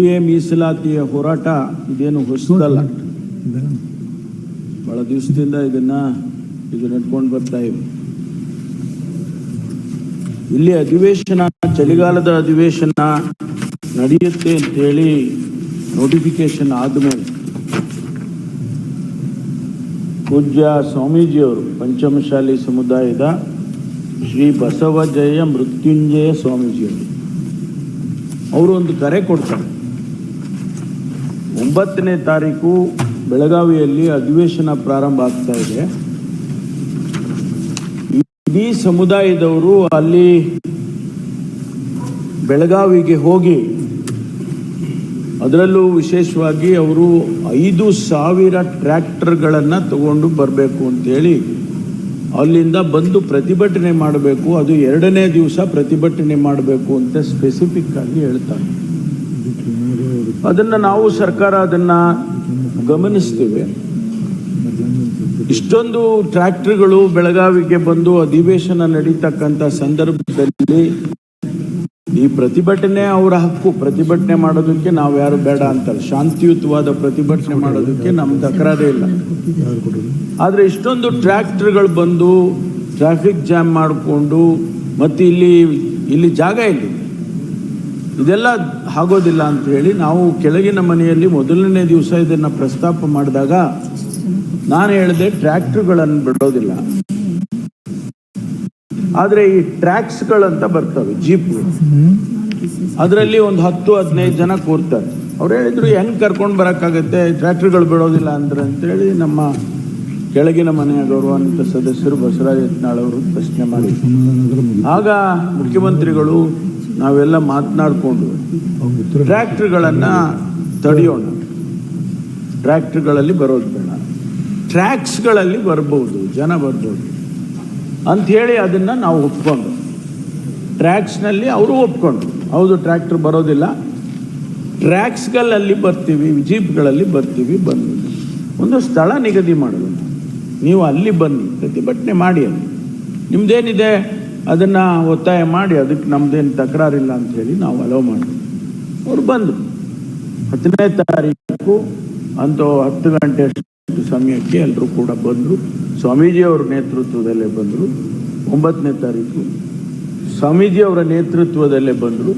A ಮೀಸಲಾತಿಯ ಹೋರಾಟ ಇದೇನು ಹೊಸದಲ್ಲ. ಬಹಳ ದಿವಸದಿಂದ ಇದನ್ನ ಇದು ನಡ್ಕೊಂಡು ಬರ್ತಾ ಇವೆ ಇಲ್ಲಿ ಅಧಿವೇಶನ, ಚಳಿಗಾಲದ ಅಧಿವೇಶನ ನಡೆಯುತ್ತೆ ಅಂತ ಹೇಳಿ ನೋಟಿಫಿಕೇಶನ್ ಆದಮೇಲೆ ಪೂಜ್ಯ ಸ್ವಾಮೀಜಿಯವರು, ಪಂಚಮಶಾಲಿ ಸಮುದಾಯದ ಶ್ರೀ ಬಸವಜಯ ಮೃತ್ಯುಂಜಯ ಸ್ವಾಮೀಜಿಯವರು, ಅವರು ಒಂದು ಕರೆ ಕೊಡ್ತಾರೆ. ಒಂಬತ್ತನೇ ತಾರೀಕು ಬೆಳಗಾವಿಯಲ್ಲಿ ಅಧಿವೇಶನ ಪ್ರಾರಂಭ ಆಗ್ತಾ ಇದೆ. ಇಡೀ ಸಮುದಾಯದವರು ಅಲ್ಲಿ ಬೆಳಗಾವಿಗೆ ಹೋಗಿ, ಅದರಲ್ಲೂ ವಿಶೇಷವಾಗಿ ಅವರು ಐದು ಸಾವಿರ ಟ್ರ್ಯಾಕ್ಟರ್ಗಳನ್ನು ತಗೊಂಡು ಬರಬೇಕು ಅಂತೇಳಿ ಅಲ್ಲಿಂದ ಬಂದು ಪ್ರತಿಭಟನೆ ಮಾಡಬೇಕು, ಅದು ಎರಡನೇ ದಿವಸ ಪ್ರತಿಭಟನೆ ಮಾಡಬೇಕು ಅಂತ ಸ್ಪೆಸಿಫಿಕ್ ಆಗಿ ಹೇಳ್ತಾರೆ. ಅದನ್ನ ನಾವು ಸರ್ಕಾರ ಅದನ್ನ ಗಮನಿಸ್ತೇವೆ. ಇಷ್ಟೊಂದು ಟ್ರ್ಯಾಕ್ಟರ್ಗಳು ಬೆಳಗಾವಿಗೆ ಬಂದು ಅಧಿವೇಶನ ನಡೀತಕ್ಕಂಥ ಸಂದರ್ಭದಲ್ಲಿ ಈ ಪ್ರತಿಭಟನೆ ಅವರ ಹಕ್ಕು. ಪ್ರತಿಭಟನೆ ಮಾಡೋದಕ್ಕೆ ನಾವು ಯಾರು ಬೇಡ ಅಂತಲ್ಲ. ಶಾಂತಿಯುತವಾದ ಪ್ರತಿಭಟನೆ ಮಾಡೋದಕ್ಕೆ ನಮ್ಮ ತಕರಾರೇ ಇಲ್ಲ. ಆದರೆ ಇಷ್ಟೊಂದು ಟ್ರ್ಯಾಕ್ಟರ್ಗಳು ಬಂದು ಟ್ರಾಫಿಕ್ ಜಾಮ್ ಮಾಡಿಕೊಂಡು ಮತ್ತೆ ಇಲ್ಲಿ ಇಲ್ಲಿ ಜಾಗ ಇಲ್ಲಿ ಇದೆಲ್ಲ ಆಗೋದಿಲ್ಲ ಅಂತ ಹೇಳಿ ನಾವು ಕೆಳಗಿನ ಮನೆಯಲ್ಲಿ ಮೊದಲನೇ ದಿವಸ ಇದನ್ನ ಪ್ರಸ್ತಾಪ ಮಾಡಿದಾಗ ನಾನು ಹೇಳಿದೆ ಟ್ರ್ಯಾಕ್ಟರ್ಗಳನ್ನು ಬಿಡೋದಿಲ್ಲ. ಆದರೆ ಈ ಟ್ರ್ಯಾಕ್ಸ್ಗಳಂತ ಬರ್ತವೆ, ಜೀಪ್ಗಳು. ಅದರಲ್ಲಿ ಒಂದು ಹತ್ತು, ಹದಿನೈದು ಜನ ಕೂರ್ತಾರೆ. ಅವ್ರು ಹೇಳಿದ್ರು, ಹೆಂಗ್ ಕರ್ಕೊಂಡು ಬರೋಕ್ಕಾಗತ್ತೆ? ಟ್ರ್ಯಾಕ್ಟರ್ಗಳು ಬಿಡೋದಿಲ್ಲ ಅಂದ್ರೆ ಅಂತೇಳಿ ನಮ್ಮ ಕೆಳಗಿನ ಮನೆಯ ಗೌರವಾನ್ವಿತ ಸದಸ್ಯರು ಬಸವರಾಜ್ ಯತ್ನಾಳ್ ಅವರು ಪ್ರಶ್ನೆ ಮಾಡಿದ್ರು. ಆಗ ಮುಖ್ಯಮಂತ್ರಿಗಳು ನಾವೆಲ್ಲ ಮಾತನಾಡಿಕೊಂಡು ಟ್ರ್ಯಾಕ್ಟ್ರ್ಗಳನ್ನು ತಡೆಯೋಣ. ಟ್ರ್ಯಾಕ್ಟ್ರ್ಗಳಲ್ಲಿ ಬರೋದು ಬೇಡ. ಟ್ರ್ಯಾಕ್ಸ್ಗಳಲ್ಲಿ ಬರ್ಬೋದು, ಜನ ಬರ್ಬೋದು. ಅಂಥೇಳಿ ಅದನ್ನು ನಾವು ಒಪ್ಕೊಂಡು. ಟ್ರ್ಯಾಕ್ಸ್ನಲ್ಲಿ ಅವರು ಒಪ್ಕೊಂಡು. ಹೌದು, ಟ್ರ್ಯಾಕ್ಟ್ರ್ ಬರೋದಿಲ್ಲ. ಟ್ರ್ಯಾಕ್ಸ್ಗಳಲ್ಲಿ ಬರ್ತೀವಿ, ಜೀಪ್ಗಳಲ್ಲಿ ಬರ್ತೀವಿ ಬಂದು ಒಂದು ಸ್ಥಳ ನಿಗದಿ ಮಾಡೋದು ನೀವು ಅಲ್ಲಿ ಬನ್ನಿ, ಪ್ರತಿಭಟನೆ ಮಾಡಿ ಅಲ್ಲಿ. ನಿಮ್ದೇನಿದೆ? ಅದನ್ನ ಒತ್ತಾಯ ಮಾಡಿ ಅದಕ್ಕೆ ನಮ್ದೇನು ತಕರಾರಿಲ್ಲ ಹೇಳಿ ನಾವು ಅಲೋ ಮಾಡಿದ್ವಿ. ಅವ್ರು ಬಂದರು. ಹತ್ತನೇ ತಾರೀಕು ಅಂತ ಹತ್ತು ಗಂಟೆ ಸಮಯಕ್ಕೆ ಎಲ್ಲರೂ ಕೂಡ ಬಂದರು. ಸ್ವಾಮೀಜಿಯವರ ನೇತೃತ್ವದಲ್ಲೇ ಬಂದರು. ಒಂಬತ್ತನೇ ತಾರೀಕು ಸ್ವಾಮೀಜಿಯವರ ನೇತೃತ್ವದಲ್ಲೇ ಬಂದರು.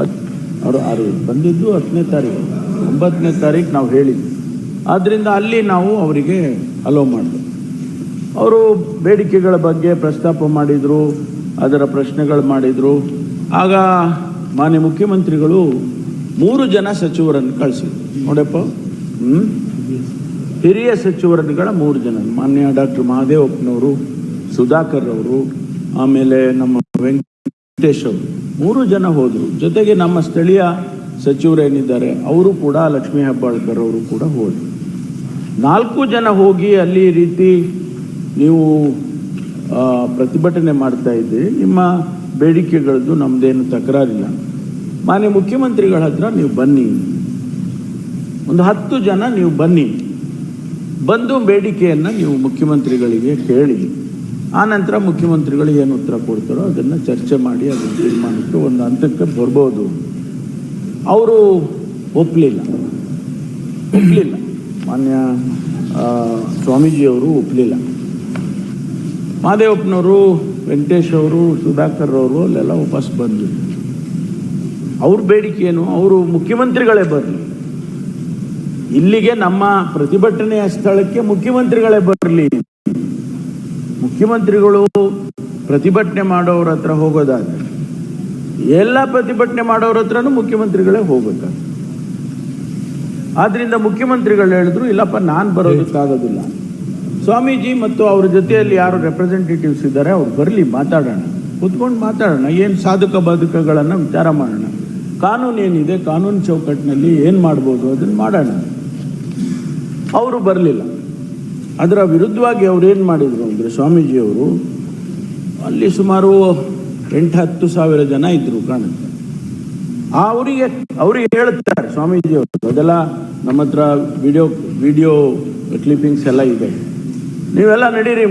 ಹತ್ ಅವರು ಆರು ಬಂದಿದ್ದು ಹತ್ತನೇ ತಾರೀಕು. ಒಂಬತ್ತನೇ ತಾರೀಕು ನಾವು ಹೇಳಿದ್ವಿ. ಆದ್ದರಿಂದ ಅಲ್ಲಿ ನಾವು ಅವರಿಗೆ ಅಲೋ ಮಾಡಿದ್ವಿ. ಅವರು ಬೇಡಿಕೆಗಳ ಬಗ್ಗೆ ಪ್ರಸ್ತಾಪ ಮಾಡಿದರು. ಅದರ ಪ್ರಶ್ನೆಗಳು ಮಾಡಿದರು. ಆಗ ಮಾನ್ಯ ಮುಖ್ಯಮಂತ್ರಿಗಳು ಮೂರು ಜನ ಸಚಿವರನ್ನು ಕಳಿಸಿದ್ರು. ನೋಡಪ್ಪ. ಹ್ಞೂ ಹಿರಿಯ ಸಚಿವರುಗಳ ಮೂರು ಜನ. ಮಾನ್ಯ ಡಾಕ್ಟರ್ ಮಹಾದೇವಪ್ಪನವರು, ಸುಧಾಕರ್ ಅವರು, ಆಮೇಲೆ ನಮ್ಮ ವೆಂಕಟೇಶ್ ಅವರು. ಮೂರು ಜನ ಹೋದರು. ಜೊತೆಗೆ ನಮ್ಮ ಸ್ಥಳೀಯ ಸಚಿವರೇನಿದ್ದಾರೆ ಅವರು ಕೂಡ ಲಕ್ಷ್ಮೀ ಹೆಬ್ಬಾಳ್ಕರ್ ಅವರು ಕೂಡ ಹೋದರು. ನಾಲ್ಕು ಜನ ಹೋಗಿ ಅಲ್ಲಿ ರೀತಿ ನೀವು ಪ್ರತಿಭಟನೆ ಮಾಡ್ತಾ ಇದ್ದೀರಿ ನಿಮ್ಮ ಬೇಡಿಕೆಗಳದ್ದು ನಮ್ಮದೇನು ತಕರಾರಿಲ್ಲ. ಮಾನ್ಯ ಮುಖ್ಯಮಂತ್ರಿಗಳ ಹತ್ರ ನೀವು ಬನ್ನಿ. ಒಂದು ಹತ್ತು ಜನ ನೀವು ಬನ್ನಿ. ಬಂದು ಬೇಡಿಕೆಯನ್ನು ನೀವು ಮುಖ್ಯಮಂತ್ರಿಗಳಿಗೆ ಕೇಳಿ. ಆ ನಂತರ ಮುಖ್ಯಮಂತ್ರಿಗಳು ಏನು ಉತ್ತರ ಕೊಡ್ತಾರೋ ಅದನ್ನು ಚರ್ಚೆ ಮಾಡಿ ಅದನ್ನು ತೀರ್ಮಾನಕ್ಕೆ ಒಂದು ಹಂತಕ್ಕೆ ಬರ್ಬೋದು. ಅವರು ಒಪ್ಪಲಿಲ್ಲ ಒಪ್ಪಲಿಲ್ಲ ಮಾನ್ಯ ಸ್ವಾಮೀಜಿಯವರು ಒಪ್ಪಲಿಲ್ಲ ಮಹಾದೇವಪ್ಪನವರು, ವೆಂಕಟೇಶ್ ಅವರು, ಸುಧಾಕರ್ ಅವರು ಅಲ್ಲೆಲ್ಲ ವಾಪಸ್ ಬಂದರು. ಅವ್ರ ಬೇಡಿಕೆ ಏನು ಅವರು ಮುಖ್ಯಮಂತ್ರಿಗಳೇ ಬರಲಿ. ಇಲ್ಲಿಗೆ ನಮ್ಮ ಪ್ರತಿಭಟನೆಯ ಸ್ಥಳಕ್ಕೆ ಮುಖ್ಯಮಂತ್ರಿಗಳೇ ಬರಲಿ. ಮುಖ್ಯಮಂತ್ರಿಗಳು ಪ್ರತಿಭಟನೆ ಮಾಡೋರ ಹತ್ರ ಹೋಗೋದಾದ್ರೆ, ಎಲ್ಲ ಪ್ರತಿಭಟನೆ ಮಾಡೋರ ಹತ್ರನೂ ಮುಖ್ಯಮಂತ್ರಿಗಳೇ ಹೋಗ್ಬೇಕಾಗ್ತದೆ. ಆದ್ರಿಂದ ಮುಖ್ಯಮಂತ್ರಿಗಳು ಹೇಳಿದ್ರು, ಇಲ್ಲಪ್ಪ, ನಾನು ಬರೋದಕ್ಕಾಗೋದಿಲ್ಲ. ಸ್ವಾಮೀಜಿ ಮತ್ತು ಅವ್ರ ಜೊತೆಯಲ್ಲಿ ಯಾರು ರೆಪ್ರೆಸೆಂಟೇಟಿವ್ಸ್ ಇದ್ದಾರೆ, ಅವ್ರು ಬರಲಿ, ಮಾತಾಡೋಣ. ಕುತ್ಕೊಂಡು ಮಾತಾಡೋಣ, ಏನು ಸಾಧಕ ಬಾಧಕಗಳನ್ನು ವಿಚಾರ ಮಾಡೋಣ. ಕಾನೂನು ಏನಿದೆ, ಕಾನೂನು ಚೌಕಟ್ಟಿನಲ್ಲಿ ಏನು ಮಾಡ್ಬೋದು ಅದನ್ನು ಮಾಡೋಣ. ಅವರು ಬರಲಿಲ್ಲ. ಅದರ ವಿರುದ್ಧವಾಗಿ ಅವ್ರು ಏನು ಮಾಡಿದರು ಅಂದರೆ ಸ್ವಾಮೀಜಿಯವರು, ಅಲ್ಲಿ ಸುಮಾರು ಎಂಟು ಹತ್ತು ಸಾವಿರ ಜನ ಇದ್ರು ಕಾಣುತ್ತೆ. ಅವರಿಗೆ ಅವರಿಗೆ ಹೇಳುತ್ತಾರೆ ಸ್ವಾಮೀಜಿಯವರು ಅದೆಲ್ಲ ನಮ್ಮ ಹತ್ರ ವಿಡಿಯೋ ವಿಡಿಯೋ ಕ್ಲಿಪ್ಪಿಂಗ್ಸ್ ಎಲ್ಲ ಇದೆ. ನೀವೆಲ್ಲ ನಡೀರಿ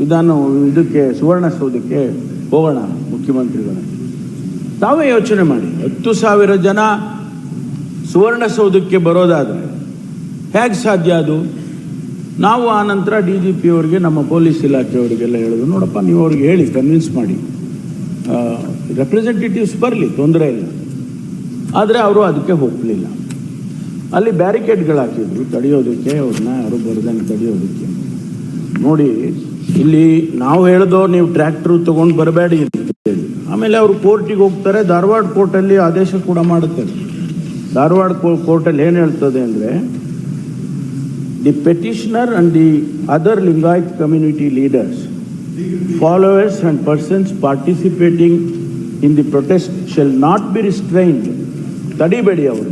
ವಿಧಾನ ಇದಕ್ಕೆ ಸುವರ್ಣಸೌಧಕ್ಕೆ ಹೋಗೋಣ, ಮುಖ್ಯಮಂತ್ರಿಗಳ. ತಾವೇ ಯೋಚನೆ ಮಾಡಿ. ಹತ್ತು ಸಾವಿರ ಜನ ಸುವರ್ಣಸೌಧಕ್ಕೆ ಬರೋದಾದರೆ ಹೇಗೆ ಸಾಧ್ಯ ಅದು? ನಾವು ಆ ನಂತರ ಡಿ ಜಿ ಪಿ ಅವರಿಗೆ, ನಮ್ಮ ಪೊಲೀಸ್ ಇಲಾಖೆಯವರಿಗೆಲ್ಲ ಹೇಳಿದ್ರು ನೋಡಪ್ಪ, ನೀವು ಅವ್ರಿಗೆ ಹೇಳಿ ಕನ್ವಿನ್ಸ್ ಮಾಡಿ. ರೆಪ್ರೆಸೆಂಟೇಟಿವ್ಸ್ ಬರಲಿ, ತೊಂದರೆ ಇಲ್ಲ. ಆದರೆ ಅವರು ಅದಕ್ಕೆ ಹೋಗಲಿಲ್ಲ. ಅಲ್ಲಿ ಬ್ಯಾರಿಕೇಡ್ಗಳು ಹಾಕಿದ್ರು, ತಡೆಯೋದಕ್ಕೆ, ಅವ್ರನ್ನ ಯಾರು ಬರ್ದಂಗೆ ತಡೆಯೋದಕ್ಕೆ. ನೋಡಿ, ಇಲ್ಲಿ ನಾವು ಹೇಳಿದೋ ನೀವು ಟ್ರ್ಯಾಕ್ಟರ್ ತಗೊಂಡು ಬರಬೇಡಿ ಆಮೇಲೆ ಅವರು ಕೋರ್ಟಿಗೆ ಹೋಗ್ತಾರೆ, ಧಾರವಾಡ ಕೋರ್ಟಲ್ಲಿ ಆದೇಶ ಕೂಡ ಮಾಡುತ್ತೆ ಧಾರವಾಡ ಕೋರ್ಟ್ ಅಲ್ಲಿ ಏನು ಹೇಳ್ತದೆ ಅಂದ್ರೆ the petitioner and the other Lingayat community leaders followers and persons participating in the protest shall not be restrain ತಡಿಬೇಡಿ ಅವರು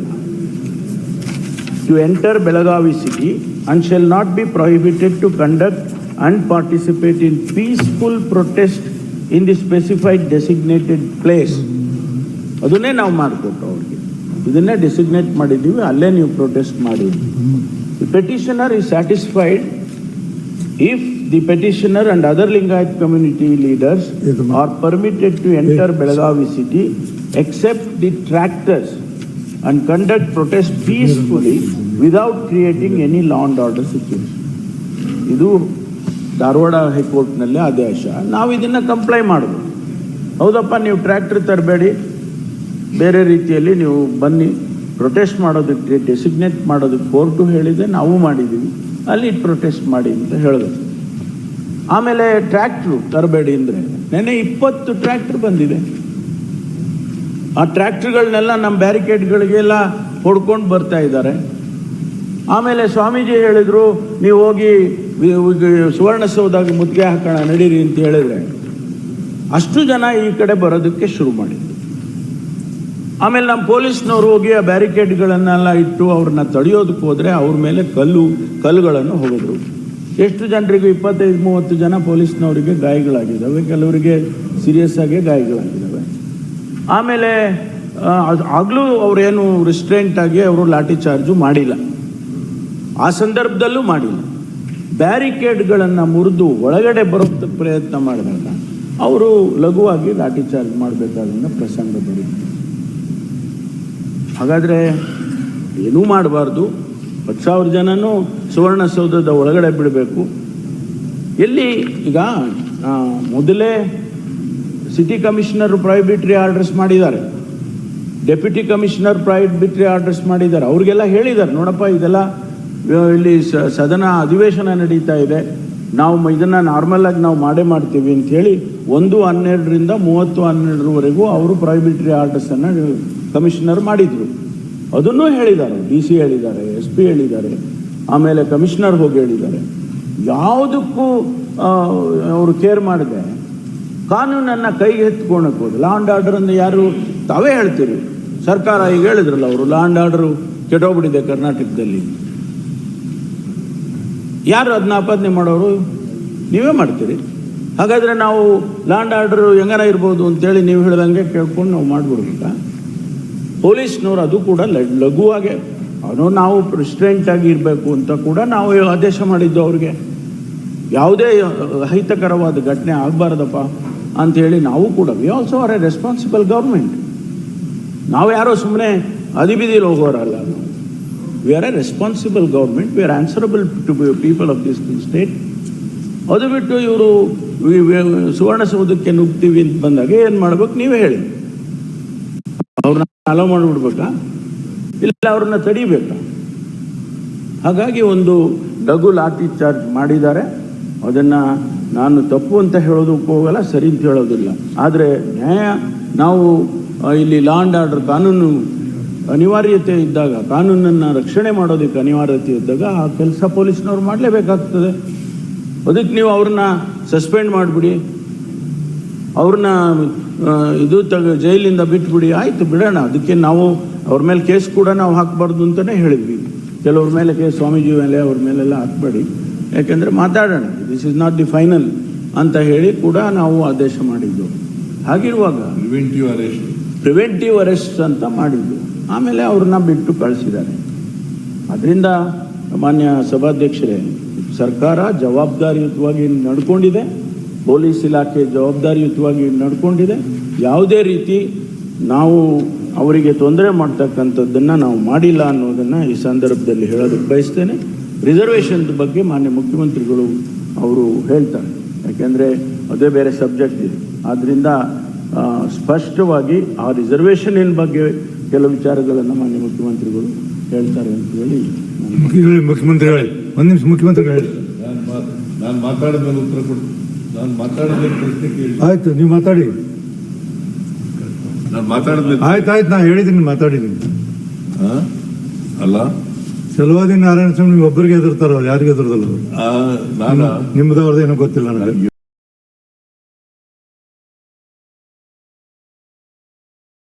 to enter Belagavi city and shall not be prohibited to conduct and participate in peaceful protest in the specified designated place. ಅದನ್ನೇ ನಾವು ಮಾಡಿಕೊಟ್ಟು ಅವ್ರಿಗೆ ಇದನ್ನೇ designate ಮಾಡಿದ್ದೀವಿ ಅಲ್ಲೇ ನೀವು protest ಮಾಡಿ the petitioner is satisfied if the petitioner and other Lingayat community leaders are permitted to enter Belagavi city except the tractors and conduct protest peacefully without creating any law and order situation. ಇದು ಧಾರವಾಡ ಹೈಕೋರ್ಟ್ನಲ್ಲಿ ಆದೇಶ. ನಾವು ಇದನ್ನು comply ಮಾಡಬೇಕು ಹೌದಪ್ಪ, ನೀವು tractor ತರಬೇಡಿ. ಬೇರೆ ರೀತಿಯಲ್ಲಿ ನೀವು ಬನ್ನಿ. ಪ್ರೊಟೆಸ್ಟ್ ಮಾಡೋದಕ್ಕೆ ಡೆಸಿಗ್ನೇಟ್ ಮಾಡೋದಕ್ಕೆ ಕೋರ್ಟು ಹೇಳಿದೆ, ನಾವು ಮಾಡಿದ್ದೀವಿ ಅಲ್ಲಿ ಪ್ರೊಟೆಸ್ಟ್ ಮಾಡಿ ಅಂತ ಹೇಳಿದ್ರು. ಆಮೇಲೆ ಟ್ರ್ಯಾಕ್ಟ್ರು ತರಬೇಡಿ ಅಂದರೆ ನೆನೆ ಇಪ್ಪತ್ತು ಟ್ರ್ಯಾಕ್ಟ್ರ್ ಬಂದಿದೆ. ಆ ಟ್ರ್ಯಾಕ್ಟ್ರ್ಗಳನ್ನೆಲ್ಲ ನಮ್ಮ ಬ್ಯಾರಿಕೇಡ್ಗಳಿಗೆಲ್ಲ ಹೊಡ್ಕೊಂಡು ಬರ್ತಾ ಇದ್ದಾರೆ. ಆಮೇಲೆ ಸ್ವಾಮೀಜಿ ಹೇಳಿದರು, ನೀವು ಹೋಗಿ ವಿ- ಮುದ್ಗೆ ಹಾಕೋಣ ನಡೀರಿ ಅಂತ ಹೇಳಿದ್ರೆ ಅಷ್ಟು ಜನ ಈ ಕಡೆ ಬರೋದಕ್ಕೆ ಶುರು ಮಾಡಿದ್ರು. ಆಮೇಲೆ ನಮ್ಮ ಪೊಲೀಸ್ನವರು ಹೋಗಿ ಆ ಬ್ಯಾರಿಕೇಡ್ಗಳನ್ನೆಲ್ಲ ಇಟ್ಟು ಅವ್ರನ್ನ ತಡೆಯೋದಕ್ಕೆ ಹೋದ್ರೆ ಅವ್ರ ಮೇಲೆ ಕಲ್ಲು, ಕಲ್ಲುಗಳನ್ನು ಹೋಗಿದ್ರು. ಎಷ್ಟು ಜನರಿಗೆ ಇಪ್ಪತ್ತೈದು, ಮೂವತ್ತು ಜನ ಪೊಲೀಸ್ನವರಿಗೆ ಗಾಯಗಳಾಗಿದ್ದಾವೆ. ಕೆಲವರಿಗೆ ಸೀರಿಯಸ್ ಆಗಿ ಗಾಯಗಳಾಗಿದ್ದಾವೆ. ಆಮೇಲೆ ಆಗ್ಲೂ ಅವರೇನು ರಿಸ್ಟ್ರೆಂಟ್ ಆಗಿ ಅವರು ಲಾಠಿ ಚಾರ್ಜು ಮಾಡಿಲ್ಲ. ಆ ಸಂದರ್ಭದಲ್ಲೂ ಮಾಡಿಲ್ಲ. ಬ್ಯಾರಿಕೇಡ್ಗಳನ್ನು ಮುರಿದು ಒಳಗಡೆ ಬರೋಕ್ಕೆ ಪ್ರಯತ್ನ ಮಾಡಿದಾಗ ಅವರು ಲಘುವಾಗಿ ಲಾಠಿ ಚಾರ್ಜ್ ಮಾಡಬೇಕಾದಂಥ ಪ್ರಸಂಗ ಬರುತ್ತೆ. ಹಾಗಾದರೆ ಏನೂ ಮಾಡಬಾರ್ದು. ಹತ್ತು ಸಾವಿರ ಜನನೂ ಸುವರ್ಣಸೌಧದ ಒಳಗಡೆ ಬಿಡಬೇಕು. ಎಲ್ಲಿ ಈಗ ಮೊದಲೇ ಸಿಟಿ ಕಮಿಷನರ್ ಪ್ರೈಬಿಟ್ರಿ ಆರ್ಡರ್ಸ್ ಮಾಡಿದ್ದಾರೆ. ಡೆಪ್ಯೂಟಿ ಕಮಿಷನರ್ ಪ್ರೈಬಿಟ್ರಿ ಆರ್ಡರ್ಸ್ ಮಾಡಿದ್ದಾರೆ. ಅವ್ರಿಗೆಲ್ಲ ಹೇಳಿದ್ದಾರೆ, ನೋಡಪ್ಪ ಇದೆಲ್ಲ ಇಲ್ಲಿ ಸದನ ಅಧಿವೇಶನ ನಡೀತಾ ಇದೆ. ನಾವು ಇದನ್ನು ನಾರ್ಮಲ್ ಆಗಿ ನಾವು ಮಾಡೇ ಮಾಡ್ತೀವಿ ಅಂತ ಹೇಳಿ ಒಂದು ಹನ್ನೆರಡರಿಂದ ಮೂವತ್ತು ಹನ್ನೆರಡರವರೆಗೂ ಅವರು ಪ್ರೈಮಿಟ್ರಿ ಆರ್ಡರ್ಸ್ ಅನ್ನ ಕಮಿಷನರ್ ಮಾಡಿದ್ರು. ಅದನ್ನೂ ಹೇಳಿದ್ದಾರೆ. ಡಿ ಸಿ ಹೇಳಿದ್ದಾರೆ ಎಸ್ ಪಿ ಹೇಳಿದ್ದಾರೆ. ಆಮೇಲೆ ಕಮಿಷನರ್ ಹೋಗಿ ಹೇಳಿದ್ದಾರೆ. ಯಾವುದಕ್ಕೂ ಅವರು ಕೇರ್ ಮಾಡಿದೆ ಕಾನೂನನ್ನು ಕೈಗೆ ಎತ್ಕೊಳಕ್ಕೆ ಹೋದ್ರು ಲಾ ಆರ್ಡರ್ ಯಾರು, ತಾವೇ ಹೇಳ್ತೀರಿ. ಸರ್ಕಾರ ಈಗ ಹೇಳಿದ್ರಲ್ಲ ಅವರು ಲಾ ಅಂಡ್ ಆರ್ಡರು ಕೆಟ್ಟೋಗ್ಬಿಟ್ಟಿದೆ ಕರ್ನಾಟಕದಲ್ಲಿ. ಯಾರು ಅದನ್ನ ಆಪಾದನೆ ಮಾಡೋರು? ನೀವೇ ಮಾಡ್ತೀರಿ. ಹಾಗಾದರೆ ನಾವು ಲ್ಯಾಂಡ್ ಆರ್ಡರ್ ಹೆಂಗಾರ ಇರ್ಬೋದು ಅಂತೇಳಿ ನೀವು ಹೇಳ್ದಂಗೆ ಕೇಳ್ಕೊಂಡು ನಾವು ಮಾಡ್ಬಿಡ್ಬೇಕಾ? ಪೊಲೀಸ್ನವ್ರು ಅದು ಕೂಡ ಲಘುವಾಗೆ. ಅವನು ನಾವು ಆಗಿ ಇರಬೇಕು ಅಂತ ಕೂಡ ನಾವು ಆದೇಶ ಮಾಡಿದ್ದು ಅವ್ರಿಗೆ. ಯಾವುದೇ ಅಹಿತಕರವಾದ ಘಟನೆ ಆಗಬಾರ್ದಪ್ಪ ಅಂಥೇಳಿ ನಾವು ಕೂಡ we also are a responsible government ನಾವು ಯಾರೋ ಸುಮ್ಮನೆ ಅದಿಬಿದಿಲಿ ಹೋಗೋರಲ್ಲ we are a responsible government we are answerable to people of this state ಅದು ಬಿಟ್ಟು ಇವರು ಸುವರ್ಣಸೌಧಕ್ಕೆ ನುಗ್ತೀವಿ ಅಂತ ಬಂದಾಗ ಏನು ಮಾಡ್ಬೇಕು? ನೀವೇ ಹೇಳಿ. ಅವ್ರನ್ನ ಅಲೋ ಮಾಡಿಬಿಡ್ಬೇಕಾ? ಇಲ್ಲ, ಅವ್ರನ್ನ ತಡಿಬೇಕಾ? ಹಾಗಾಗಿ ಒಂದು ಲಘು ಲಾಠಿ ಚಾರ್ಜ್ ಮಾಡಿದ್ದಾರೆ. ಅದನ್ನು ನಾನು ತಪ್ಪು ಅಂತ ಹೇಳೋದಕ್ಕೆ ಹೋಗಲ್ಲ ಸರಿ ಅಂತ ಹೇಳೋದಿಲ್ಲ. ಆದರೆ ನ್ಯಾಯ, ನಾವು ಇಲ್ಲಿ ಲಾ ಆ್ಯಂಡ್ ಆರ್ಡರ್ ಕಾನೂನು ಅನಿವಾರ್ಯತೆ ಇದ್ದಾಗ ಕಾನೂನನ್ನು ರಕ್ಷಣೆ ಮಾಡೋದಕ್ಕೆ ಅನಿವಾರ್ಯತೆ ಇದ್ದಾಗ ಆ ಕೆಲಸ ಪೊಲೀಸ್ನವ್ರು ಮಾಡಲೇಬೇಕಾಗ್ತದೆ. ಅದಕ್ಕೆ ನೀವು ಅವ್ರನ್ನ ಸಸ್ಪೆಂಡ್ ಮಾಡಿಬಿಡಿ. ಅವ್ರನ್ನ ಇದು ತಗ ಜೈಲಿಂದ ಬಿಟ್ಬಿಡಿ. ಆಯಿತು ಬಿಡೋಣ. ಅದಕ್ಕೆ ನಾವು ಅವ್ರ ಮೇಲೆ ಕೇಸ್ ಕೂಡ ನಾವು ಹಾಕಬಾರ್ದು ಅಂತಲೇ ಹೇಳಿದ್ವಿ. ಕೆಲವ್ರ ಮೇಲೆ ಕೇಸ್ ಸ್ವಾಮೀಜಿ ಮೇಲೆ ಅವ್ರ ಮೇಲೆಲ್ಲ ಹಾಕಬೇಡಿ. ಯಾಕೆಂದರೆ ಮಾತಾಡೋಣ. This is not the final ಅಂತ ಹೇಳಿ ಕೂಡ ನಾವು ಆದೇಶ ಮಾಡಿದ್ದು. ಹಾಗಿರುವಾಗ ಪ್ರಿವೆಂಟಿವ್ ಅರೆಸ್ಟ್ ಪ್ರಿವೆಂಟಿವ್ ಅರೆಸ್ಟ್ ಅಂತ ಮಾಡಿದ್ದು. ಆಮೇಲೆ ಅವ್ರನ್ನ ಬಿಟ್ಟು ಕಳಿಸಿದ್ದಾರೆ. ಅದರಿಂದ ಮಾನ್ಯ ಸಭಾಧ್ಯಕ್ಷರೇ, ಸರ್ಕಾರ ಜವಾಬ್ದಾರಿಯುತವಾಗಿ ನಡ್ಕೊಂಡಿದೆ, ಪೊಲೀಸ್ ಇಲಾಖೆ ಜವಾಬ್ದಾರಿಯುತವಾಗಿ ನಡ್ಕೊಂಡಿದೆ. ಯಾವುದೇ ರೀತಿ ನಾವು ಅವರಿಗೆ ತೊಂದರೆ ಮಾಡ್ತಕ್ಕಂಥದ್ದನ್ನು ನಾವು ಮಾಡಿಲ್ಲ ಅನ್ನೋದನ್ನು ಈ ಸಂದರ್ಭದಲ್ಲಿ ಹೇಳೋದಕ್ಕೆ ಬಯಸ್ತೇನೆ. ರಿಸರ್ವೇಷನ್ ಬಗ್ಗೆ ಮಾನ್ಯ ಮುಖ್ಯಮಂತ್ರಿಗಳು ಅವರು ಹೇಳ್ತಾರೆ. ಯಾಕೆಂದರೆ ಅದೇ ಬೇರೆ ಸಬ್ಜೆಕ್ಟ್ ಇದೆ. ಆದ್ದರಿಂದ ಸ್ಪಷ್ಟವಾಗಿ ಆ ರಿಸರ್ವೇಷನ್ನಿನ ಬಗ್ಗೆ ಕೆಲವು ವಿಚಾರಗಳನ್ನು ಮಾನ್ಯ ಮುಖ್ಯಮಂತ್ರಿಗಳು ಹೇಳ್ತಾರೆ ಅಂತ ಹೇಳಿ ಮುಖ್ಯಮಂತ್ರಿ ಹೇಳಿ. ಮುಖ್ಯಮಂತ್ರಿಗಳೇ ಒಂದ್ ನಿಮಿಷ ಮುಖ್ಯಮಂತ್ರಿ ಹೇಳಿ. ನಾನು ಮಾತ್ ನಾನು ಮಾತಾಡಿದ ಮೇಲೆ ಉತ್ತರ ಕೊಡ್ತೀನಿ ನಾನು ಮಾತಾಡಿದ ಮೇಲೆ ಪ್ರಶ್ನೆ ಕೇಳಿ. ಆಯ್ತು ನೀವು ಮಾತಾಡಿ. ನಾನು ಮಾತಾಡಿದ ಆಯ್ತು ಆಯ್ತು ನಾ ಹೇಳಿದ್ದೀನಿ ಮಾತಾಡಿದ್ದೀನಿ. ಹಾ? ಅಲ್ಲ? ಸಲುವಾದಿ ನಾರಾಯಣ ಸ್ವಾಮಿ ನೀವು ಒಬ್ಬರಿಗೆ ಎದುರ್ತಾರ ಯಾರಿಗೆ ಎದುರ್ದಲ್ಲ ಆ, ನಾನು? ನಿಮ್ಮದವ್ರದ್ದು ಏನೋ ಗೊತ್ತಿಲ್ಲ ನನಗೆ.